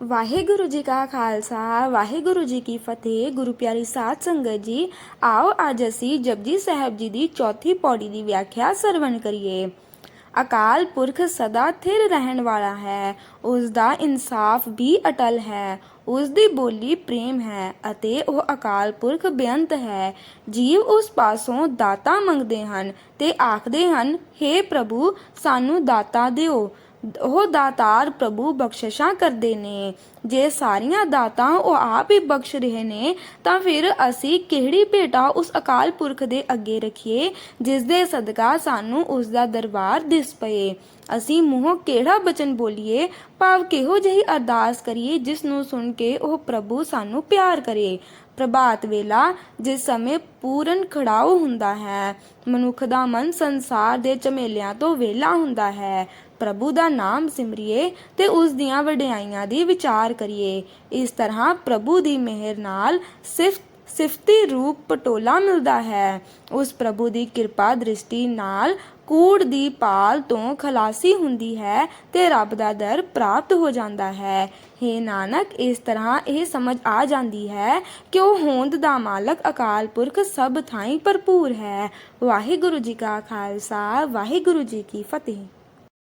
ਵਾਹਿਗੁਰੂ ਜੀ ਕਾ ਖਾਲਸਾ, ਵਾਹਿਗੁਰੂ ਜੀ ਕੀ ਫਤਿਹ। ਗੁਰੂ ਪਿਆਰੀ ਸਾਧ ਸੰਗਤ ਜੀ, ਆਓ ਅੱਜ ਅਸੀਂ ਜਪਜੀ ਸਾਹਿਬ ਜੀ ਦੀ ਚੌਥੀ ਪੌੜੀ ਦੀ ਵਿਆਖਿਆ ਸਰਵਣ ਕਰੀਏ। ਅਕਾਲ ਪੁਰਖ ਸਦਾ ਥਿਰ ਰਹਿਣ ਵਾਲਾ ਹੈ ਉਸ ਦਾ ਇਨਸਾਫ ਵੀ ਅਟਲ ਹੈ ਉਸ ਦੀ ਬੋਲੀ ਪ੍ਰੇਮ ਹੈ ਅਤੇ ਉਹ ਅਕਾਲ ਪੁਰਖ ਬੇਅੰਤ ਹੈ। ਜੀਵ ਉਸ ਪਾਸੋਂ ਦਾਤਾ ਮੰਗਦੇ ਹਨ ਤੇ ਆਖਦੇ ਹਨ हे ਪ੍ਰਭੂ, ਸਾਨੂੰ ਦਾਤਾ ਦਿਓ। ਉਹ ਦਾਤਾਰ ਪ੍ਰਭੂ ਬਖਸ਼ਿਸ਼ਾਂ ਕਰਦੇ ਨੇ। ਜੇ ਸਾਰੀਆਂ ਦਾਤਾਂ ਉਹ ਆਪ ਹੀ ਬਖਸ਼ ਰਹੇ ਨੇ, ਤਾਂ ਫਿਰ ਅਸੀਂ ਕਿਹੜੀ ਭੇਟਾ ਉਸ ਅਕਾਲ ਪੁਰਖ ਦੇ ਅੱਗੇ ਰੱਖੀਏ, ਜਿਸ ਦੇ ਸਦਕਾ ਸਾਨੂੰ ਉਸ ਦਾ ਦਰਬਾਰ ਦਿਸ ਪਏ? ਅਸੀਂ ਮੂੰਹੋਂ ਕਿਹੜਾ ਬਚਨ ਬੋਲੀਏ? ਭਾਵ ਕਿਹੋ ਜਿਹੀ ਅਰਦਾਸ ਕਰੀਏ, ਜਿਸ ਨੂੰ ਸੁਣ ਕੇ ਉਹ ਪ੍ਰਭੂ ਸਾਨੂੰ ਪਿਆਰ ਕਰੇ? ਪ੍ਰਭਾਤ ਵੇਲਾ, ਜਿਸ ਸਮੇਂ ਪੂਰਨ ਖੜਾਓ ਹੁੰਦਾ ਹੈ, ਮਨੁੱਖ ਦਾ ਮਨ ਸੰਸਾਰ ਦੇ ਝਮੇਲਿਆਂ ਤੋਂ ਵਿਹਲਾ ਹੁੰਦਾ ਹੈ। ਪ੍ਰਭੂ ਦਾ ਨਾਮ ਸਿਮਰਿਏ ਤੇ ਉਸ ਦੀਆਂ ਵਡਿਆਈਆਂ ਦੀ ਵਿਚਾਰ ਕਰੀਏ। ਇਸ ਤਰ੍ਹਾਂ ਪ੍ਰਭੂ ਦੀ ਮਿਹਰ ਨਾਲ ਸਿਫਤ, ਸਿਫਤੀ ਰੂਪ ਪਟੋਲਾ ਮਿਲਦਾ ਹੈ। ਉਸ ਪ੍ਰਭੂ ਦੀ ਕਿਰਪਾ ਦ੍ਰਿਸ਼ਟੀ ਨਾਲ ਕੂੜ ਦੀ ਪਾਲ ਤੋਂ ਖਲਾਸੀ ਹੁੰਦੀ ਹੈ ਤੇ ਰੱਬ ਦਾ ਦਰ ਪ੍ਰਾਪਤ ਹੋ ਜਾਂਦਾ ਹੈ। हे ਨਾਨਕ, ਇਸ ਤਰ੍ਹਾਂ ਇਹ ਸਮਝ ਆ ਜਾਂਦੀ ਹੈ ਕਿ ਉਹ ਹੋਂਦ ਦਾ ਮਾਲਕ, ਅਕਾਲ ਪੁਰਖ ਸਭ ਥਾਈਂ ਭਰਪੂਰ ਹੈ। ਵਾਹਿਗੁਰੂ ਜੀ ਕਾ ਖਾਲਸਾ, ਵਾਹਿਗੁਰੂ ਜੀ ਕੀ ਫਤਿਹ।